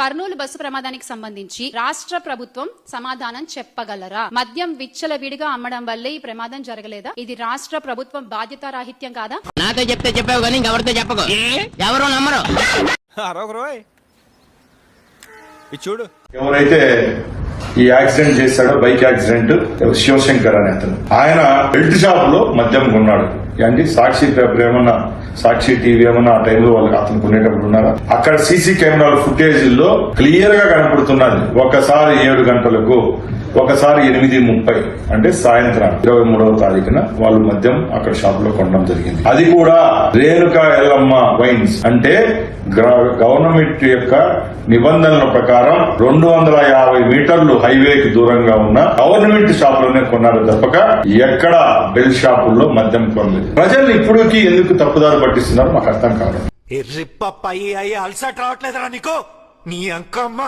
Kurnool bus ప్రమాదానికి సంబంధించి రాష్ట్ర ప్రభుత్వం సమాధానం చెప్పగలరా? మద్యం విచ్చలవిడిగా అమ్మడం వల్లే ఈ ప్రమాదం జరగలేదా? ఇది రాష్ట్ర ప్రభుత్వం బాధ్యతారాహిత్యం కాదా? నాతో చెప్తే చెప్పావు కానీ ఇంకెవరితో చెప్పకు. ఎవరు నమ్మరు? ఇది చూడు. ఎవరైతే ఈ యాక్సిడెంట్ చేశాడో బైక్ యాక్సిడెంట్ శివశంకర్ అనే అతను. ఆయన బెల్ట్ షాప్లో మద్యం కొన్నాడు. అంటే సాక్షి పేపర్ ఏమన్నా సాక్షి టీవీ ఏమన్నా ఆ టైంలో వాళ్ళకి అతను కొనేటప్పుడు ఉన్నారా? అక్కడ సీసీ కెమెరాల ఫుటేజ్లో క్లియర్గా కనపడుతున్నది. ఒకసారి ఏడు గంటలకు ఒకసారి ఎనిమిది ముప్పై అంటే సాయంత్రం ఇరవై మూడవ తారీఖున వాళ్ళు మద్యం అక్కడ షాప్లో కొనడం జరిగింది. అది కూడా రేణుకా ఎల్లమ్మ వైన్స్ అంటే గవర్నమెంట్ యొక్క నిబంధనల ప్రకారం రెండు వందల యాభై మీటర్లు హైవేకి దూరంగా ఉన్న గవర్నమెంట్ షాప్లోనే కొన్నారు తప్పక ఎక్కడ బెల్ షాపుల్లో మద్యం కొనలేదు. ప్రజలు ఇప్పటికీ ఎందుకు తప్పుదారు పట్టిస్తున్నారు మాకు అర్థం కాదు ఎర్రి అలసట రావట్లేదురా నీకు? నీ అంకమ్మ.